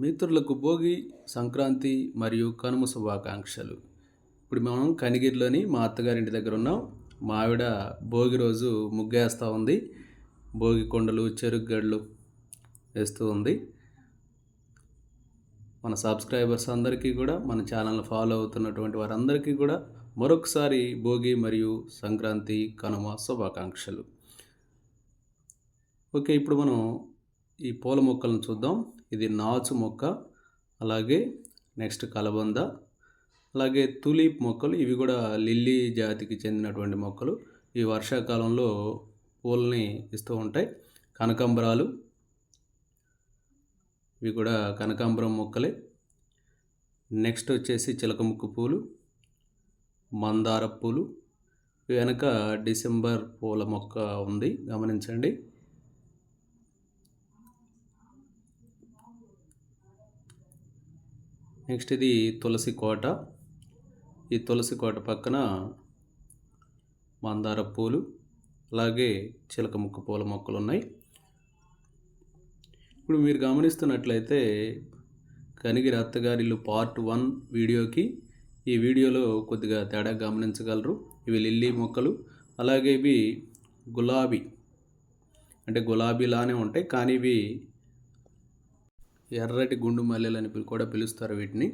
మిత్రులకు భోగి సంక్రాంతి మరియు కనుమ శుభాకాంక్షలు. ఇప్పుడు మనం కనిగిరిలోని మా అత్తగారింటి దగ్గర ఉన్నాం. మా ఆవిడ భోగి రోజు ముగ్గేస్తూ ఉంది. భోగి కొండలు చెరుగ్గడ్లు వేస్తూ ఉంది. మన సబ్స్క్రైబర్స్ అందరికీ కూడా మన ఛానల్ని ఫాలో అవుతున్నటువంటి వారందరికీ కూడా మరొకసారి భోగి మరియు సంక్రాంతి కనుమ శుభాకాంక్షలు. ఓకే ఇప్పుడు మనం ఈ పూల మొక్కలను చూద్దాం. ఇది నాచు మొక్క అలాగే నెక్స్ట్ కలబంద అలాగే తులీప్ మొక్కలు. ఇవి కూడా లిల్లీ జాతికి చెందినటువంటి మొక్కలు. ఈ వర్షాకాలంలో పూలని ఇస్తూ ఉంటాయి. కనకాంబరాలు. ఇవి కూడా కనకాంబరం మొక్కలే. నెక్స్ట్ వచ్చేసి చిలకముక్కు పూలు మందార పూలు. వెనక డిసెంబర్ పూల మొక్క ఉంది. గమనించండి. నెక్స్ట్ ఇది తులసి కోట. ఈ తులసి కోట పక్కన మందార పూలు అలాగే చిలక ముక్క పూల మొక్కలు ఉన్నాయి ఇప్పుడు మీరు గమనిస్తున్నట్లయితే కనిగిరి అత్తగారిల్లు పార్ట్ వన్ వీడియోకి ఈ వీడియోలో కొద్దిగా తేడా గమనించగలరు. ఇవి లిల్లీ మొక్కలు అలాగే ఇవి గులాబీ అంటే గులాబీలానే ఉంటాయి. కానీ ఇవి ఎర్రటి గుండు మల్లెలు అని కూడా పిలుస్తారు వీటిని.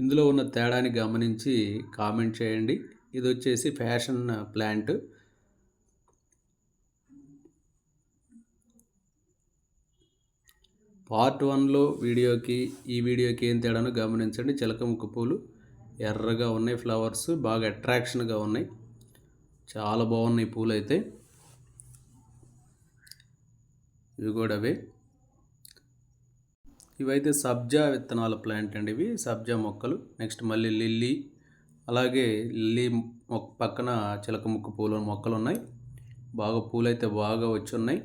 ఇందులో ఉన్న తేడాని గమనించి కామెంట్ చేయండి. ఇది వచ్చేసి ఫ్యాషన్ ప్లాంట్. పార్ట్ వన్లో వీడియోకి ఈ వీడియోకి ఏం తేడానో గమనించండి. చిలకముక్క పూలు ఎర్రగా ఉన్నాయి ఫ్లవర్స్ బాగా అట్రాక్షన్గా ఉన్నాయి. చాలా బాగున్నాయి పూలు అయితే ఇవి కూడా అవే ఇవైతే సబ్జా విత్తనాల ప్లాంట్ అండి ఇవి సబ్జా మొక్కలు. నెక్స్ట్ మళ్ళీ లిల్లీ అలాగే లిల్లీ మొక్క పక్కన చిలక ముక్కు పూల మొక్కలు ఉన్నాయి బాగా పూలైతే బాగా వచ్చి ఉన్నాయి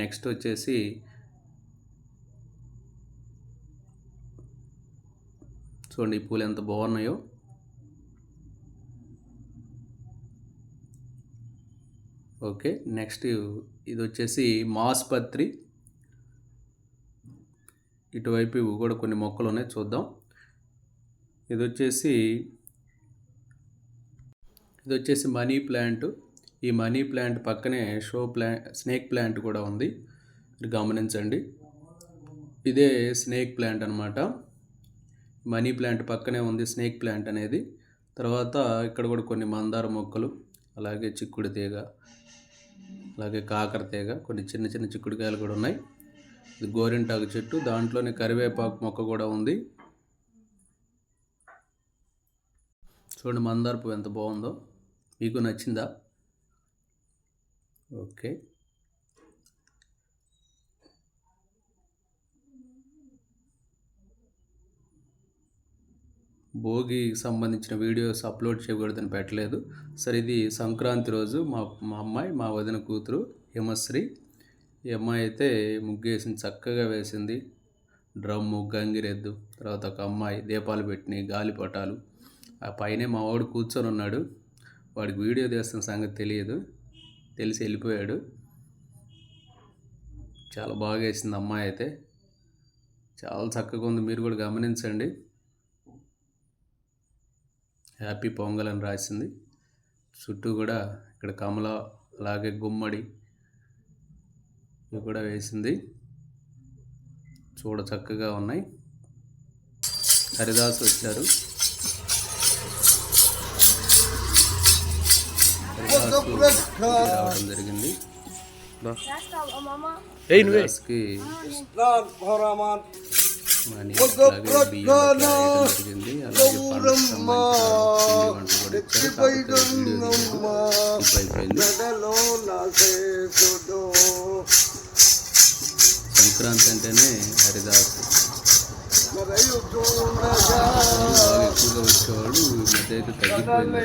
నెక్స్ట్ వచ్చేసి చూడండి ఈ పూలు ఎంత బాగున్నాయో. ఓకే నెక్స్ట్ ఇది వచ్చేసి మాస్పత్రి. ఇటువైపు ఇవి కూడా కొన్ని మొక్కలు ఉన్నాయి చూద్దాం. ఇది వచ్చేసి ఇది వచ్చేసి మనీ ప్లాంట్. ఈ మనీ ప్లాంట్ పక్కనే షో ప్లాంట్ స్నేక్ ప్లాంట్ కూడా ఉంది. గమనించండి. ఇదే స్నేక్ ప్లాంట్ అనమాట మనీ ప్లాంట్ పక్కనే ఉంది స్నేక్ ప్లాంట్ అనేది. తర్వాత ఇక్కడ కూడా కొన్ని మందార మొక్కలు అలాగే చిక్కుడు తీగ అలాగే కాకర తీగ కొన్ని చిన్న చిన్న చిక్కుడుకాయలు కూడా ఉన్నాయి. ఇది గోరింటాకు చెట్టు దాంట్లోనే కరివేపాకు మొక్క కూడా ఉంది. చూడండి మందార పువ్వు ఎంత బాగుందో. మీకు నచ్చిందా? ఓకే. భోగికి సంబంధించిన వీడియోస్ అప్లోడ్ చేయకూడదని పెట్టలేదు. సరే ఇది సంక్రాంతి రోజు. మా మా అమ్మాయి మా వదిన కూతురు హిమశ్రీ ఈ అమ్మాయి అయితే ముగ్గేసింది చక్కగా వేసింది. డ్రమ్ము గంగిరెద్దు తర్వాత ఒక అమ్మాయి దీపాలు పెట్టినాయి గాలిపటాలు. ఆ పైనే మా వాడు కూర్చొని ఉన్నాడు. వాడికి వీడియో తీస్తున్న సంగతి తెలియదు. తెలిసి వెళ్ళిపోయాడు. చాలా బాగా వేసింది అమ్మాయి అయితే. చాలా చక్కగా ఉంది. మీరు కూడా గమనించండి. హ్యాపీ పొంగల్ అని రాసింది. చుట్టూ కూడా ఇక్కడ కమల అలాగే గుమ్మడి ఇవి కూడా వేసింది. చూడ చక్కగా ఉన్నాయి. హరిదాస్ వచ్చారు. హరిదాసు రావడం జరిగింది. హరిదాస్కి జరిగింది అలాగే సంక్రాంతి అంటేనే హరిదాస్. బాగా ఎక్కువగా వచ్చేవాడు ఈ మధ్య అయితే తగ్గిపోయింది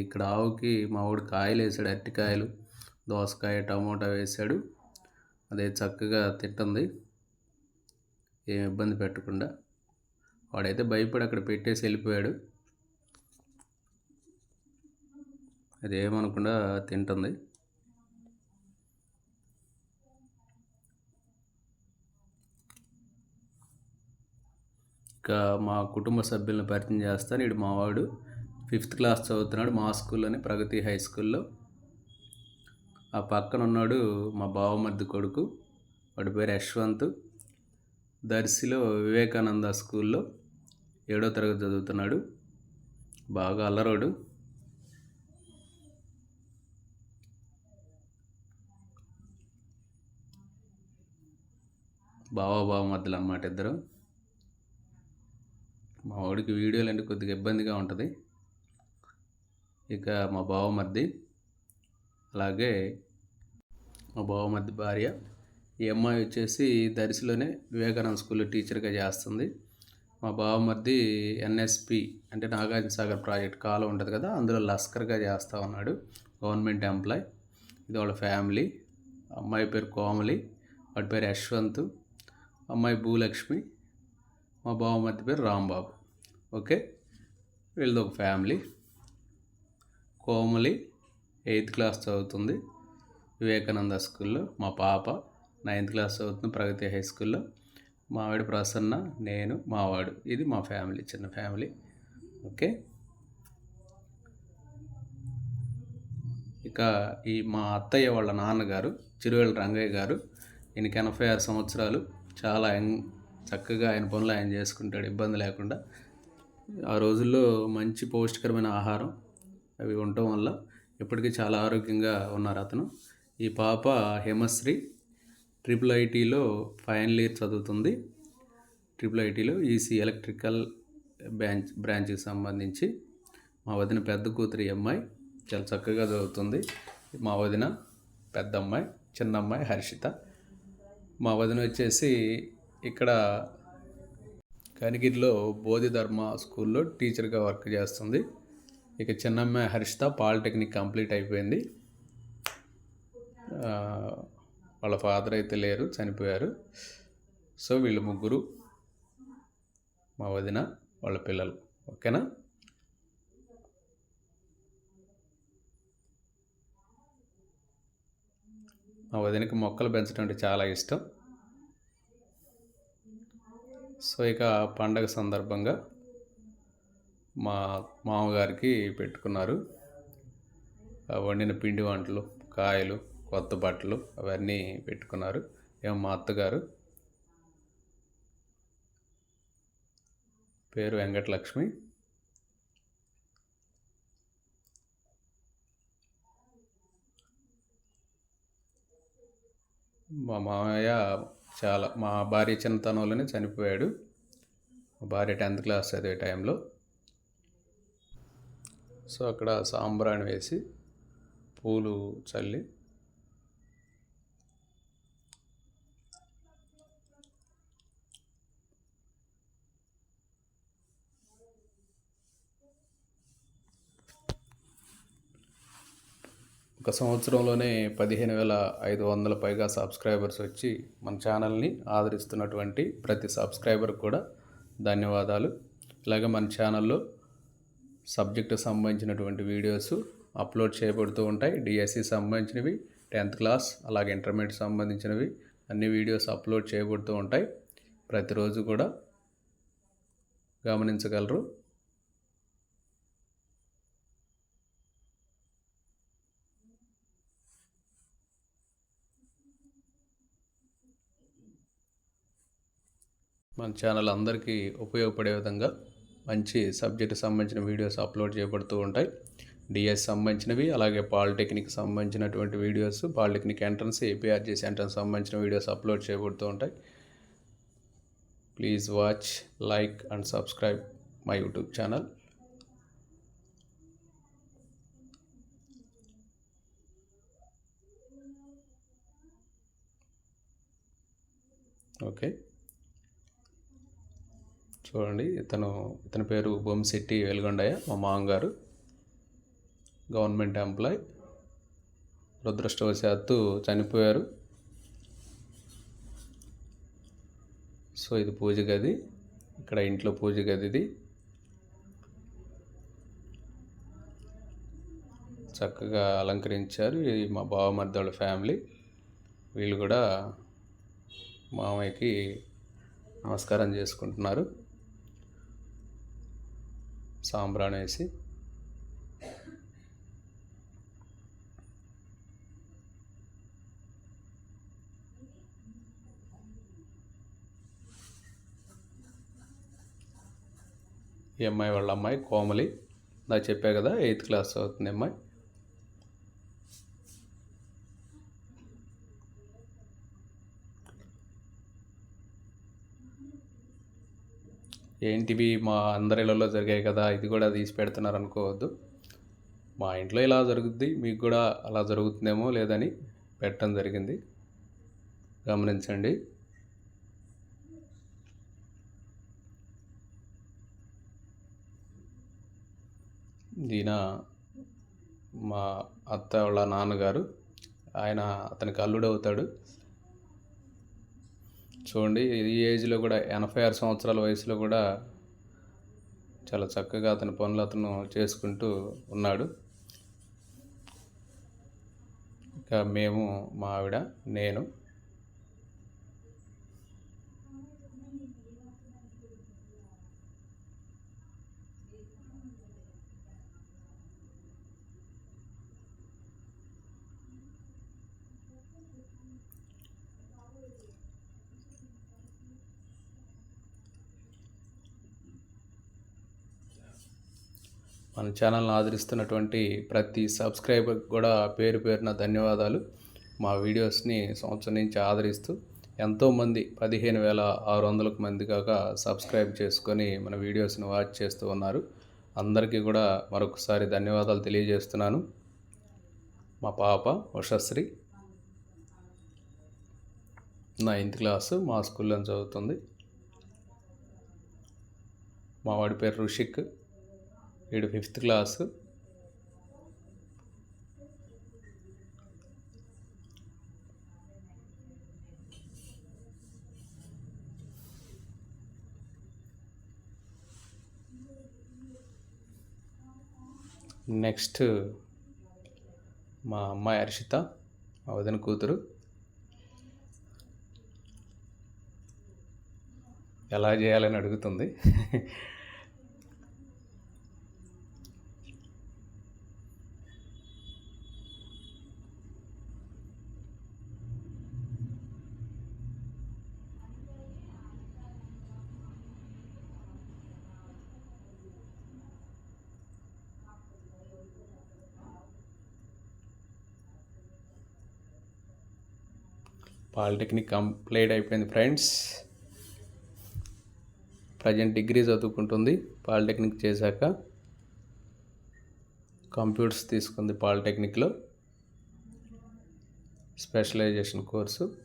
ఇక్కడ ఆవుకి మా వాడు కాయలు వేసాడు అరటికాయలు దోసకాయ టమోటా వేసాడు. అదే చక్కగా తింటుంది. ఏం ఇబ్బంది పెట్టకుండా. వాడైతే భయపడి అక్కడ పెట్టేసి వెళ్ళిపోయాడు. అది ఏమనకుండా తింటుంది. ఇంకా మా కుటుంబ సభ్యులను పరిచయం చేస్తాను. ఇడు మావాడు. ఫిఫ్త్ క్లాస్ చదువుతున్నాడు మా స్కూల్లోనే ప్రగతి హై స్కూల్లో. ఆ పక్కన ఉన్నాడు మా బావమర్ది కొడుకు వాడి పేరు యశ్వంత్. దర్శిలో వివేకానంద స్కూల్లో ఏడో తరగతి చదువుతున్నాడు బాగా అల్లరోడు. బావా బావ మధ్యలో అన్నమాట ఇద్దరు. మా వాడికి వీడియోలు అంటే కొద్దిగా ఇబ్బందిగా ఉంటుంది. ఇక మా బావమర్ది అలాగే మా బావమర్ది భార్య ఈ అమ్మాయి వచ్చేసి దరిసిలోనే వివేకానంద స్కూల్లో టీచర్గా చేస్తుంది. మా బావమర్ది ఎన్ఎస్పి అంటే నాగార్జున సాగర్ ప్రాజెక్ట్ కాలం ఉంటుంది కదా అందులో లస్కర్గా చేస్తూ ఉన్నాడు. Government employee. ఇది వాళ్ళ ఫ్యామిలీ. అమ్మాయి పేరు కోమలి వాడి పేరు యశ్వంత్ అమ్మాయి భూలక్ష్మి మా బావమర్ది పేరు రాంబాబు. ఓకే? వీళ్ళది ఒక ఫ్యామిలీ. కోమలి ఎయిత్ క్లాస్ చదువుతుంది. వివేకానంద స్కూల్లో మా పాప నైన్త్ క్లాస్ చదువుతుంది ప్రగతి హై స్కూల్లో. మావాడు ప్రసన్న నేను మావాడు ఇది మా ఫ్యామిలీ చిన్న ఫ్యామిలీ. ఓకే? ఇక ఈ మా అత్తయ్య వాళ్ళ నాన్నగారు చిరువేళ్ళ రంగయ్య గారు ఈయనకి ఎనభై ఆరు సంవత్సరాలు చాలా చక్కగా ఆయన పనులు ఆయన చేసుకుంటాడు ఇబ్బంది లేకుండా. ఆ రోజుల్లో మంచి పౌష్టికరమైన ఆహారం అవి ఉండటం వల్ల ఇప్పటికీ చాలా ఆరోగ్యంగా ఉన్నారు అతను. ఈ పాప హేమశ్రీ ట్రిపుల్ ఐటీలో ఫైనల్ ఇయర్ చదువుతుంది. ట్రిపుల్ ఐటీలో ఈసీ ఎలక్ట్రికల్ బ్రాంచ్ బ్రాంచ్కి సంబంధించి మా వదిన పెద్ద కూతురి అమ్మాయి. చాలా చక్కగా చదువుతుంది. మా వదిన పెద్ద అమ్మాయి చిన్న అమ్మాయి హర్షిత. మా వదిన వచ్చేసి ఇక్కడ కనిగిరిలో బోధిధర్మ స్కూల్లో టీచర్గా వర్క్ చేస్తుంది. ఇక చిన్నమ్మాయి హరిష్త పాలిటెక్నిక్ కంప్లీట్ అయిపోయింది. వాళ్ళ ఫాదర్ అయితే లేరు చనిపోయారు. సో వీళ్ళు ముగ్గురు మా వదిన వాళ్ళ పిల్లలు. ఓకేనా? మా వదినకి మొక్కలు పెంచడం అంటే చాలా ఇష్టం. సో ఇక పండగ సందర్భంగా మా మామగారికి పెట్టుకున్నారు. వండిన పిండి వంటలు కాయలు కొత్త బట్టలు అవన్నీ పెట్టుకున్నారు. ఏమో మా అత్తగారు. పేరు వెంకటలక్ష్మి. మా మామయ్య చాలా మా భార్య చిన్నతనంలోనే చనిపోయాడు. మా భార్య టెన్త్ క్లాస్ చదివే టైంలో. సో అక్కడ సాంబ్రాణి వేసి పూలు చల్లి ఒక సంవత్సరంలోనే పదిహేను వేల ఐదు వందల పైగా సబ్స్క్రైబర్స్ వచ్చి మన ఛానల్ని ఆదరిస్తున్నటువంటి ప్రతి సబ్స్క్రైబర్ కూడా ధన్యవాదాలు. ఇలాగే మన ఛానల్లో సబ్జెక్టు సంబంధించినటువంటి వీడియోస్ అప్లోడ్ చేయబడుతూ ఉంటాయి. డిఎస్సి సంబంధించినవి టెన్త్ క్లాస్ అలాగే ఇంటర్మీడియట్ సంబంధించినవి అన్ని వీడియోస్ అప్లోడ్ చేయబడుతూ ఉంటాయి. ప్రతిరోజు కూడా గమనించగలరు. మన ఛానల్ అందరికీ ఉపయోగపడే విధంగా మంచి సబ్జెక్ట్ సంబంధించిన వీడియోస్ అప్లోడ్ చేయబడుతూ ఉంటాయి. డిఎస్ సంబంధించినవి అలాగే పాలిటెక్నిక్ సంబంధించినటువంటి videos polytechnic entrance APRGC entrance సంబంధించిన వీడియోస్ అప్లోడ్ చేయబడుతూ ఉంటాయి. Please watch like and subscribe my YouTube channel. Okay. చూడండి. ఇతను ఇతని పేరు బొమ్మిశెట్టి వెలుగొండయ్య మా మామగారు. Government employee. రుద్రష్టవశాత్తు చనిపోయారు. సో ఇది పూజ గది. ఇక్కడ ఇంట్లో పూజ గది ఇది. చక్కగా అలంకరించారు ఇది మా బావమర్దోళ్ళ ఫ్యామిలీ. వీళ్ళు కూడా మామయ్యకి నమస్కారం చేసుకుంటున్నారు. సాంబ్రాన్ వేసి ఈ అమ్మాయి వాళ్ళ అమ్మాయి కోమలి. నాకు చెప్పా కదా ఎయిత్ క్లాస్ అవుతుంది అమ్మాయి. ఏంటివి మా అందరిలలో జరిగాయి కదా ఇది కూడా తీసి పెడుతున్నారు అనుకోవద్దు. మా ఇంట్లో ఇలా జరుగుద్ది మీకు కూడా అలా జరుగుతుందేమో లేదని పెట్టడం జరిగింది. గమనించండి. దీన మా అత్త వాళ్ళ నాన్నగారు ఆయన అతనికి అల్లుడు అవుతాడు చూడండి ఈ ఏజ్లో కూడా ఎనభై ఆరు సంవత్సరాల వయసులో కూడా చాలా చక్కగా అతని పనులు అతను చేసుకుంటూ ఉన్నాడు. ఇక మేము మా ఆవిడ నేను మన ఛానల్ని ఆదరిస్తున్నటువంటి ప్రతి సబ్స్క్రైబర్ కూడా పేరు పేరున ధన్యవాదాలు. మా వీడియోస్ని సంవత్సరం నుంచి ఆదరిస్తూ ఎంతోమంది పదిహేను వేల ఆరు వందలకు మంది కాక సబ్స్క్రైబ్ చేసుకొని మన వీడియోస్ని వాచ్ చేస్తూ ఉన్నారు. అందరికీ కూడా మరొకసారి ధన్యవాదాలు తెలియజేస్తున్నాను. మా పాప ఉషశ్రీ నైన్త్ క్లాసు మా స్కూల్లో చదువుతుంది. మా వాడి పేరు రుషిక్ వీడు ఫిఫ్త్ క్లాసు. నెక్స్ట్ మా అమ్మాయి హర్షిత మా వదిన కూతురు. ఎలా చేయాలని అడుగుతుంది? పాలిటెక్నిక్ కంప్లీట్ అయిపోయింది ఫ్రెండ్స్. ప్రజెంట్ డిగ్రీ చదువుకుంటుంది పాలిటెక్నిక్ చేశాక కంప్యూటర్స్ తీసుకుంది పాలిటెక్నిక్లో. Specialization course.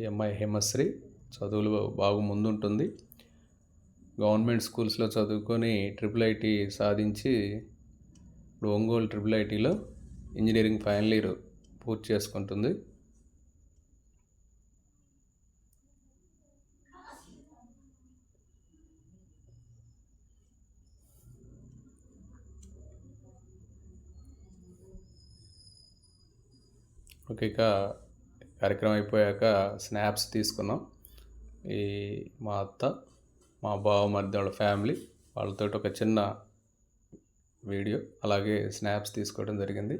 ఎంఐ హేమశ్రీ చదువులు బాగా ముందుంటుంది. గవర్నమెంట్ స్కూల్స్లో చదువుకొని ట్రిపుల్ ఐటీ సాధించి ఇప్పుడు ఒంగోలు ట్రిపుల్ ఐటీలో ఇంజనీరింగ్ ఫైనల్ ఇయర్ పూర్తి చేసుకుంటుంది. ఓకే ఇక కార్యక్రమం అయిపోయాక స్నాప్స్ తీసుకున్నాం. ఈ మా అత్త మా బావ మధ్య వాళ్ళ ఫ్యామిలీ వాళ్ళతో ఒక చిన్న వీడియో అలాగే స్నాప్స్ తీసుకోవడం జరిగింది.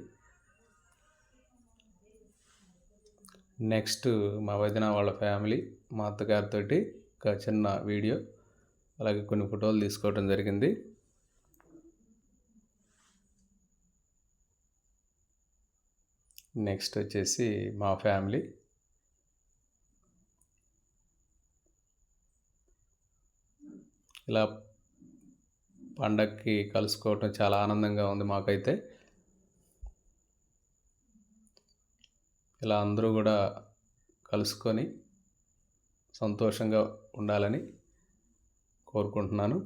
నెక్స్ట్ మా వదిన వాళ్ళ ఫ్యామిలీ మా అత్తగారితో ఒక చిన్న వీడియో అలాగే కొన్ని ఫోటోలు తీసుకోవడం జరిగింది. నెక్స్ట్ వచ్చేసి మా ఫ్యామిలీ. ఇలా పండగకి కలుసుకోవటం చాలా ఆనందంగా ఉంది మాకైతే. ఇలా అందరూ కూడా కలుసుకొని సంతోషంగా ఉండాలని కోరుకుంటున్నాను.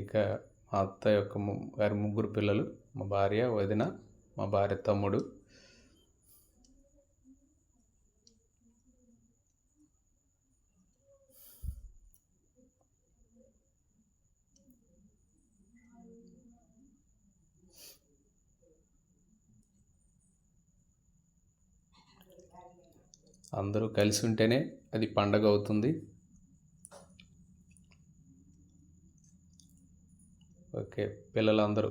ఇక మా అత్త యొక్క గారి ముగ్గురు పిల్లలు మా భార్య వదిన మా భార్య తమ్ముడు అందరూ కలిసి ఉంటేనే అది పండగ అవుతుంది ఓకే పిల్లలందరూ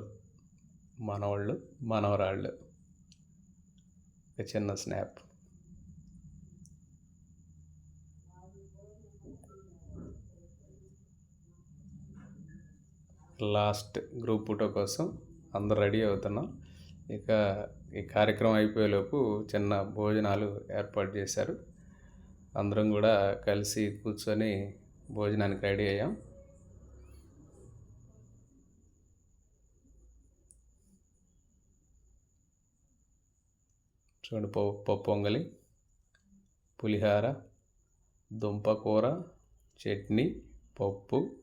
మనవాళ్ళు మనవరాళ్ళు ఒక చిన్న స్నాప్. లాస్ట్ గ్రూప్ ఫోటో కోసం అందరు రెడీ అవుతున్నాం. ఇక ఈ కార్యక్రమం అయిపోయేలోపు చిన్న భోజనాలు ఏర్పాటు చేశారు. అందరం కూడా కలిసి కూర్చొని భోజనానికి రెడీ అయ్యాం. చూడండి పప్పు పొంగలి పులిహార దుంపకూర చట్నీ పప్పు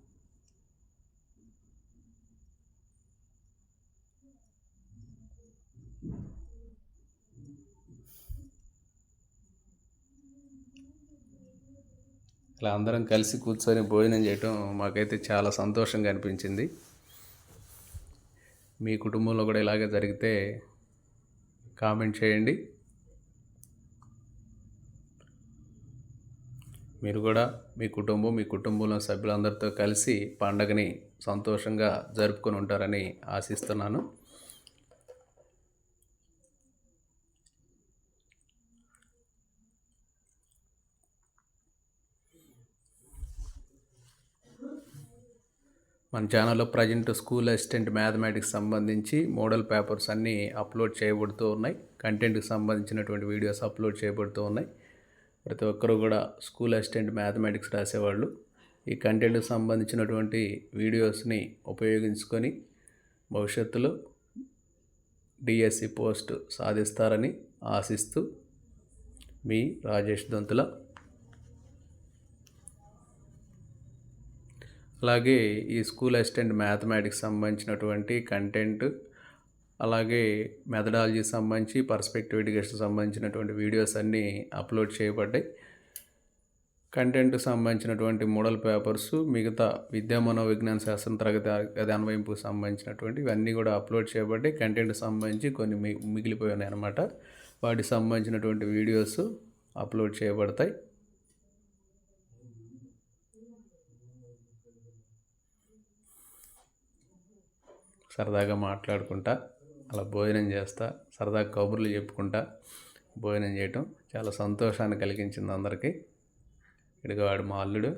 ఇలా అందరం కలిసి కూర్చొని భోజనం చేయటం మాకైతే చాలా సంతోషంగా అనిపించింది. మీ కుటుంబంలో కూడా ఇలాగే జరిగితే కామెంట్ చేయండి. మీరు కూడా మీ కుటుంబం మీ కుటుంబంలో సభ్యులందరితో కలిసి పండగని సంతోషంగా జరుపుకొని ఉంటారని ఆశిస్తున్నాను. మన ఛానల్లో ప్రజెంట్ స్కూల్ అసిస్టెంట్ మ్యాథమెటిక్స్ సంబంధించి మోడల్ పేపర్స్ అన్నీ అప్లోడ్ చేయబడుతూ ఉన్నాయి. కంటెంట్కి సంబంధించినటువంటి వీడియోస్ అప్లోడ్ చేయబడుతూ ఉన్నాయి. ప్రతి ఒక్కరూ కూడా స్కూల్ అసిస్టెంట్ మ్యాథమెటిక్స్ రాసేవాళ్ళు. ఈ కంటెంట్కి సంబంధించినటువంటి వీడియోస్ని ఉపయోగించుకొని భవిష్యత్తులో డిఎస్సి పోస్ట్ సాధిస్తారని ఆశిస్తూ మీ రాజేష్ దొంతుల అలాగే ఈ స్కూల్ అసిస్టెంట్ మ్యాథమెటిక్స్ సంబంధించినటువంటి కంటెంట్ అలాగే మెథడాలజీ సంబంధించి పర్స్పెక్టివ్ ఎడ్యుకేషన్ సంబంధించినటువంటి వీడియోస్ అన్నీ అప్లోడ్ చేయబడ్డాయి. కంటెంట్ సంబంధించినటువంటి మోడల్ పేపర్స్ మిగతా విద్యా మనోవిజ్ఞాన శాస్త్రం తరగతి గది అన్వయింపుకు సంబంధించినటువంటి ఇవన్నీ కూడా అప్లోడ్ చేయబడ్డాయి. కంటెంట్ సంబంధించి కొన్ని మిగిలిపోయినాయి మిగిలిపోయి వాటికి సంబంధించినటువంటి వీడియోస్ అప్లోడ్ చేయబడతాయి. సరదాగా మాట్లాడుకుంటా అలా భోజనం చేస్తా సరదాగా కబుర్లు చెప్పుకుంటా భోజనం చేయటం చాలా సంతోషాన్ని కలిగించింది అందరికీ. ఇడిగవాడు వాడు మా అల్లుడు.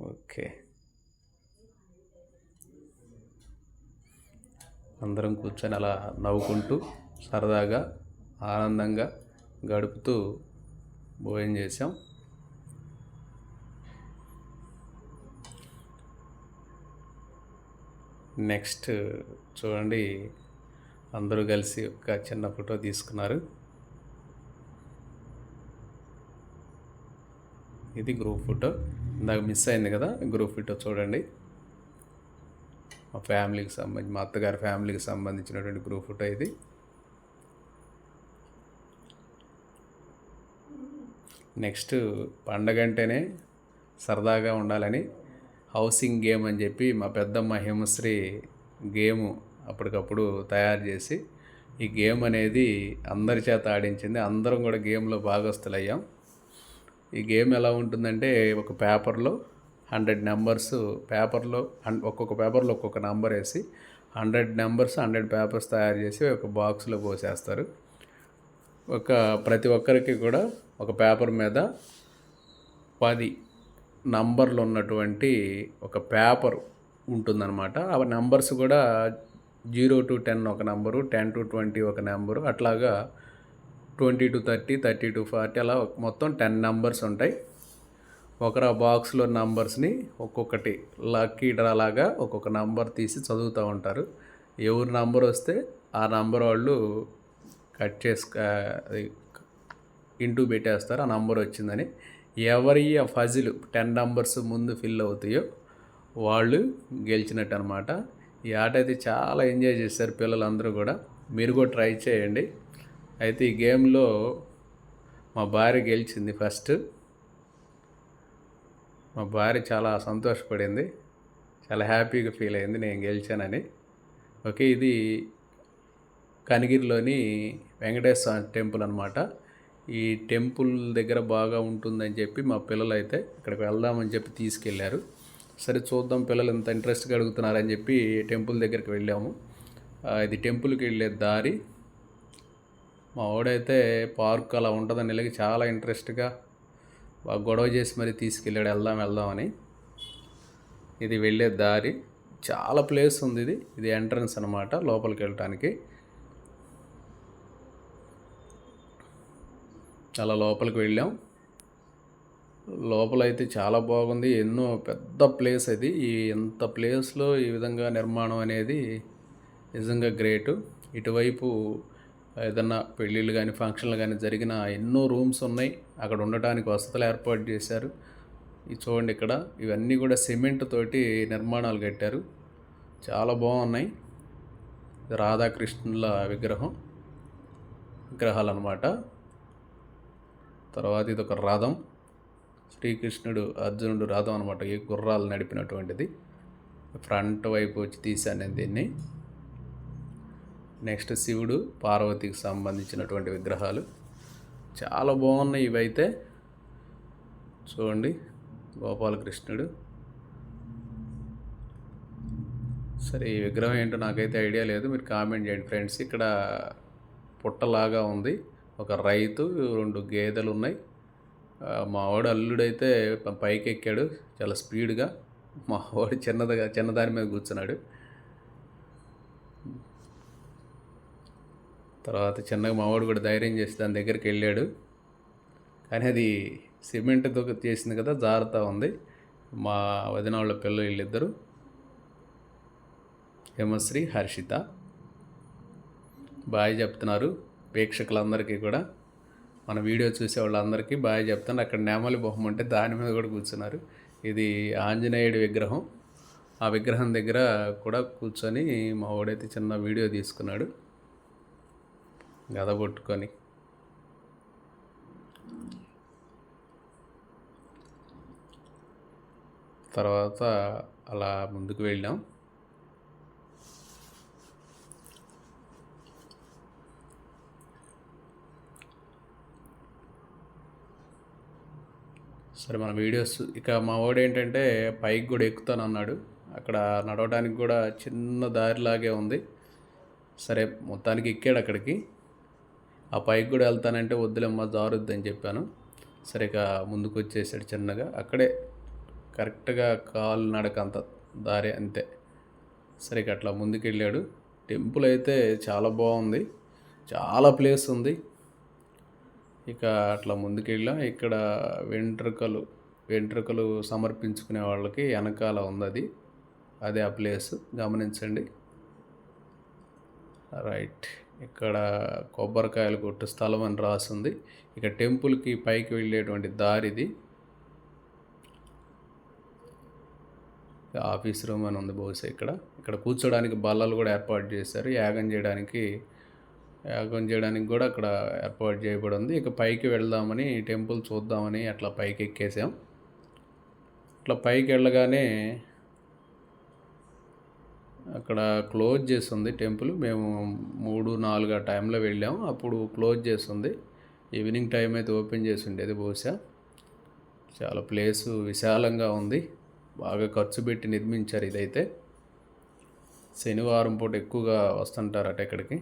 ఓకే. అందరం కూర్చొని అలా నవ్వుకుంటూ సరదాగా ఆనందంగా గడుపుతూ భోజనం చేసాం నెక్స్ట్ చూడండి అందరూ కలిసి ఒక చిన్న ఫోటో తీసుకున్నారు. ఇది గ్రూప్ ఫోటో. ఇందాక మిస్ అయింది కదా గ్రూప్ ఫోటో చూడండి. మా ఫ్యామిలీకి సంబంధించి మా అత్తగారి ఫ్యామిలీకి సంబంధించినటువంటి గ్రూప్ ఫోటో ఇది. నెక్స్ట్ పండగ అంటేనే సరదాగా ఉండాలని హౌసింగ్ గేమ్ అని చెప్పి మా పెద్దమ్మ హేమశ్రీ గేము అప్పటికప్పుడు తయారు చేసి ఈ గేమ్ అనేది అందరి చేత ఆడించింది. అందరం కూడా గేమ్లో భాగస్తులయ్యాం ఈ గేమ్ ఎలా ఉంటుందంటే ఒక పేపర్లో హండ్రెడ్ నెంబర్స్ పేపర్లో ఒక్కొక్క పేపర్లో ఒక్కొక్క నెంబర్ వేసి హండ్రెడ్ నెంబర్స్ హండ్రెడ్ పేపర్స్ తయారు చేసి ఒక బాక్స్లో పోసేస్తారు. ఒక ప్రతి ఒక్కరికి కూడా ఒక పేపర్ మీద పది నంబర్లు ఉన్నటువంటి ఒక పేపర్ ఉంటుందన్నమాట. ఆ నెంబర్స్ కూడా జీరో టు టెన్ ఒక నెంబరు టెన్ టు ట్వంటీ ఒక నెంబరు అట్లాగా twenty to thirty thirty to forty అలా మొత్తం టెన్ నెంబర్స్ ఉంటాయి. ఒకరు ఆ బాక్స్లో నంబర్స్ని ఒక్కొక్కటి లక్కీ డ్రా లాగా ఒక్కొక్క నంబర్ తీసి చదువుతూ ఉంటారు. ఎవరి నంబర్ వస్తే ఆ నంబర్ వాళ్ళు కట్ చేసి అది ఇంటూ పెట్టేస్తారు ఆ నంబర్ వచ్చిందని. ఎవరి ఆ ఫజిల్ టెన్ నంబర్స్ ముందు ఫిల్ అవుతాయో వాళ్ళు గెలిచినట్టు అనమాట ఈ ఆట అయితే చాలా ఎంజాయ్ చేశారు పిల్లలందరూ కూడా. మీరు కూడా ట్రై చేయండి. అయితే ఈ గేమ్లో మా భార్య గెలిచింది ఫస్ట్. మా భార్య చాలా సంతోషపడింది. చాలా హ్యాపీగా ఫీల్ అయింది. నేను గెలిచానని. ఓకే ఇది కనిగిరిలోని వెంకటేశ్వర టెంపుల్ అనమాట ఈ టెంపుల్ దగ్గర బాగా ఉంటుందని చెప్పి మా పిల్లలు అయితే ఇక్కడికి వెళ్దామని చెప్పి తీసుకెళ్ళారు సరే చూద్దాం పిల్లలు ఎంత ఇంట్రెస్ట్గా అడుగుతున్నారని చెప్పి టెంపుల్ దగ్గరికి వెళ్ళాము. ఇది టెంపుల్కి వెళ్ళే దారి. మా వాడైతే పార్క్ అలా ఉంటుందని వెళ్ళి చాలా ఇంట్రెస్ట్గా బాగా గొడవ చేసి మరి తీసుకెళ్ళాడు వెళ్దాం వెళ్దామని. ఇది వెళ్ళే దారి. చాలా ప్లేస్ ఉంది ఇది. ఇది ఎంట్రన్స్ అనమాట లోపలికి వెళ్ళటానికి. చాలా లోపలికి వెళ్ళాం. లోపల అయితే చాలా బాగుంది. ఎన్నో పెద్ద ప్లేస్ అది. ఈ ఇంత ప్లేస్లో ఈ విధంగా నిర్మాణం అనేది నిజంగా గ్రేటు. ఇటువైపు ఏదన్నా పెళ్ళిళ్ళు కానీ ఫంక్షన్లు కానీ జరిగిన ఎన్నో రూమ్స్ ఉన్నాయి. అక్కడ ఉండటానికి వసతులు ఏర్పాటు చేశారు. ఇది చూడండి ఇక్కడ. ఇవన్నీ కూడా సిమెంట్ తోటి నిర్మాణాలు కట్టారు. చాలా బాగున్నాయి. రాధాకృష్ణుల విగ్రహం. విగ్రహాలు అనమాట తర్వాత ఇది ఒక రథం. శ్రీకృష్ణుడు అర్జునుడు రథం అనమాట ఈ గుర్రాలు నడిపినటువంటిది. ఫ్రంట్ వైపు వచ్చి తీశాను నేను దీన్ని. నెక్స్ట్ శివుడు పార్వతికి సంబంధించినటువంటి విగ్రహాలు. చాలా బాగున్నాయి ఇవైతే. చూడండి గోపాలకృష్ణుడు. సరే ఈ విగ్రహం ఏంటో నాకైతే ఐడియా లేదు. మీరు కామెంట్ చేయండి ఫ్రెండ్స్. ఇక్కడ పుట్టలాగా ఉంది. ఒక రైతు రెండు గేదెలు ఉన్నాయి మా వాడు అల్లుడైతే పైకి ఎక్కాడు చాలా స్పీడ్గా. మా వాడు చిన్నదిగా చిన్నదాని మీద కూర్చున్నాడు. తర్వాత చిన్నగా మా వాడు కూడా ధైర్యం చేసి దాని దగ్గరికి వెళ్ళాడు. కానీ అది సిమెంట్తో చేసింది కదా జారుతూ ఉంది. మా వదిన వాళ్ళ పిల్లలు వీళ్ళిద్దరు హేమశ్రీ హర్షిత. బాయ్ చెప్తున్నారు. ప్రేక్షకులందరికీ కూడా మన వీడియో చూసే వాళ్ళందరికీ బాగా చెప్తాను. అక్కడ నెమలి బొమ్మ ఉంటే దాని మీద కూడా కూర్చున్నారు. ఇది ఆంజనేయుడి విగ్రహం. ఆ విగ్రహం దగ్గర కూడా కూర్చొని మా వాడైతే చిన్న వీడియో తీసుకున్నాడు. గద పట్టుకొని తర్వాత అలా ముందుకు వెళ్ళాం. సరే మన వీడియోస్. ఇక మా వాడు ఏంటంటే పైకి కూడా ఎక్కుతాను అన్నాడు అక్కడ నడవడానికి కూడా చిన్న దారిలాగే ఉంది. సరే మొత్తానికి ఎక్కాడు అక్కడికి. ఆ పైకి కూడా వెళ్తానంటే వద్దులేమ్మా జారుద్ది అని చెప్పాను. సరే ఇక ముందుకు వచ్చేసాడు చిన్నగా. అక్కడే కరెక్ట్గా కాలు నడక అంత దారి అంతే. సరే ఇక అట్లా ముందుకు వెళ్ళాడు టెంపుల్ అయితే చాలా బాగుంది. చాలా ప్లేస్ ఉంది. ఇక అట్లా ముందుకెళ్ళాం. ఇక్కడ వెంట్రుకలు వెంట్రుకలు సమర్పించుకునే వాళ్ళకి వెనకాల ఉంది అది అదే ఆ ప్లేస్. గమనించండి. రైట్. ఇక్కడ కొబ్బరికాయలు కొట్టు స్థలం అని రాసింది. ఇక టెంపుల్కి పైకి వెళ్ళేటువంటి దారిది. ఆఫీస్ రూమ్ అని ఉంది బహుశా ఇక్కడ. ఇక్కడ కూర్చోడానికి బల్లలు కూడా ఏర్పాటు చేశారు. యాగం చేయడానికి యాగం చేయడానికి కూడా అక్కడ ఏర్పాటు చేయబడి ఉంది ఇక పైకి వెళ్దామని టెంపుల్ చూద్దామని అట్లా పైకి ఎక్కేసాం. అట్లా పైకి వెళ్ళగానే అక్కడ క్లోజ్ చేస్తుంది టెంపుల్. మేము మూడు నాలుగు ఆ టైంలో వెళ్ళాం. అప్పుడు క్లోజ్ చేస్తుంది. ఈవినింగ్ టైం అయితే ఓపెన్ చేసి ఉండేది బహుశా. చాలా ప్లేసు విశాలంగా ఉంది. బాగా ఖర్చు పెట్టి నిర్మించారు ఇదైతే. శనివారం పూట ఎక్కువగా వస్తుంటారట ఇక్కడికి.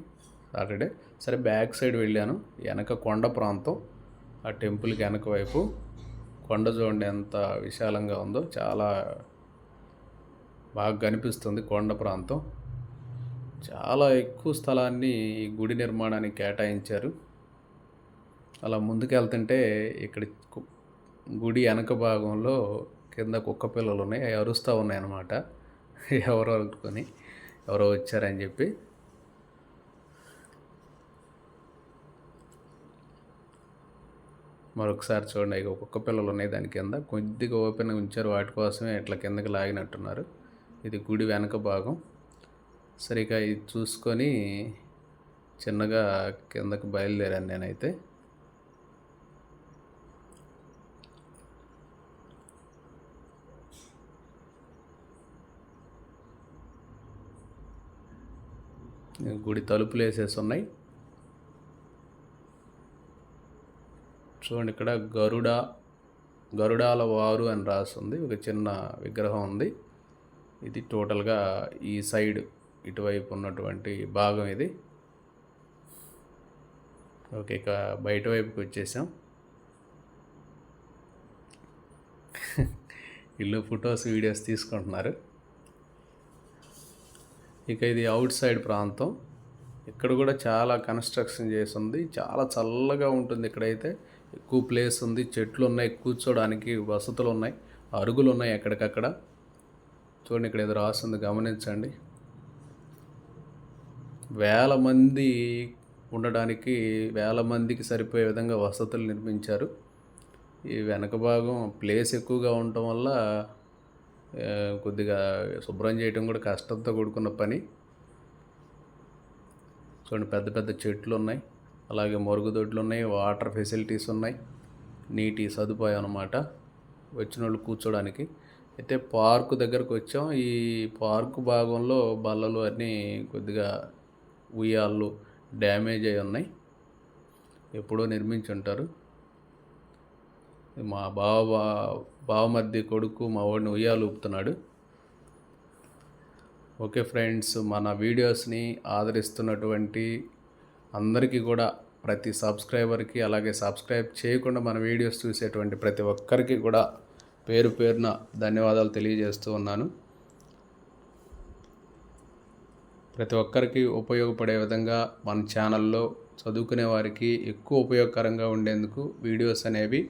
సాటర్డే సరే బ్యాక్ సైడ్ వెళ్ళాను. వెనక కొండ ప్రాంతం. ఆ టెంపుల్కి వెనక వైపు కొండ చూడండి ఎంత విశాలంగా ఉందో చాలా బాగా కనిపిస్తుంది కొండ ప్రాంతం. చాలా ఎక్కువ స్థలాన్ని ఈ గుడి నిర్మాణానికి కేటాయించారు. అలా ముందుకెళ్తుంటే ఇక్కడ గుడి వెనక భాగంలో కింద కుక్క పిల్లలు ఉన్నాయి. అవి అరుస్తూ ఉన్నాయన్నమాట. ఎవరో అనుకొని ఎవరో వచ్చారని చెప్పి. మరొకసారి చూడండి. ఇక ఒక్కొక్క పిల్లలు ఉన్నాయి దాని కింద. కొద్దిగా ఓపెన్ ఉంచారు. వాటి కోసమే ఇట్లా కిందకి లాగినట్టున్నారు. ఇది గుడి వెనక భాగం. సరిగా ఇది చూసుకొని చిన్నగా కిందకి బయలుదేరాను నేనైతే. గుడి తలుపులు వేసేసి ఉన్నాయి. చూడండి ఇక్కడ గరుడ గరుడాల వారు అని రాస్తుంది ఒక చిన్న విగ్రహం ఉంది. ఇది టోటల్గా ఈ సైడ్ ఇటువైపు ఉన్నటువంటి భాగం ఇది. ఓకే ఇక బయట వైపుకి వచ్చేసాం. ఇల్లు ఫొటోస్ వీడియోస్ తీసుకుంటున్నారు. ఇక ఇది అవుట్ సైడ్ ప్రాంతం. ఇక్కడ కూడా చాలా కన్స్ట్రక్షన్ చేసి ఉంది. చాలా చల్లగా ఉంటుంది ఇక్కడైతే. ఎక్కువ ప్లేస్ ఉంది చెట్లు ఉన్నాయి కూర్చోడానికి వసతులు ఉన్నాయి అరుగులు ఉన్నాయి ఎక్కడికక్కడ. చూడండి ఇక్కడ ఏదో రాస్తుంది గమనించండి. వేల మంది ఉండడానికి వేల మందికి సరిపోయే విధంగా వసతులు నిర్మించారు. ఈ వెనక భాగం ప్లేస్ ఎక్కువగా ఉండటం వల్ల కొద్దిగా శుభ్రం చేయడం కూడా కష్టంతో కూడుకున్న పని. చూడండి పెద్ద పెద్ద చెట్లు ఉన్నాయి అలాగే మరుగుదొడ్లు ఉన్నాయి వాటర్ ఫెసిలిటీస్ ఉన్నాయి నీటి సదుపాయం అన్నమాట వచ్చిన వాళ్ళు కూర్చోడానికి. అయితే పార్కు దగ్గరకు వచ్చాం. ఈ పార్కు భాగంలో బల్లలు అన్నీ కొద్దిగా ఉయ్యాళ్ళు డ్యామేజ్ అయి ఉన్నాయి. ఎప్పుడో నిర్మించి ఉంటారు. మా బావ బావమర్ది కొడుకు మా వాడిని ఉయ్యాలు ఊపుతున్నాడు. ఓకే ఫ్రెండ్స్ మన వీడియోస్ని ఆదరిస్తున్నటువంటి అందరికీ కూడా ప్రతి సబ్స్క్రైబర్కి అలాగే సబ్స్క్రైబ్ చేయకుండా మన వీడియోస్ చూసేటువంటి ప్రతి ఒక్కరికి కూడా పేరు పేరున ధన్యవాదాలు తెలియజేస్తూ ఉన్నాను. ప్రతి ఒక్కరికి ఉపయోగపడే విధంగా మన ఛానల్లో చదువుకునే వారికి ఎక్కువ ఉపయోగకరంగా ఉండేందుకు వీడియోస్ అనేవి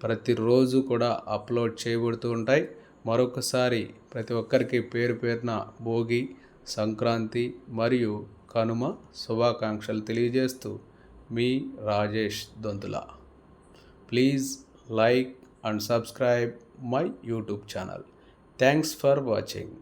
ప్రతిరోజు కూడా అప్లోడ్ చేయబడుతూ ఉంటాయి. మరొకసారి ప్రతి ఒక్కరికి పేరు పేరున భోగి సంక్రాంతి మరియు కనుమ శుభాకాంక్షలు తెలియజేస్తూ మీ Rajesh Donthula. Please like and subscribe my YouTube channel. Thanks for watching.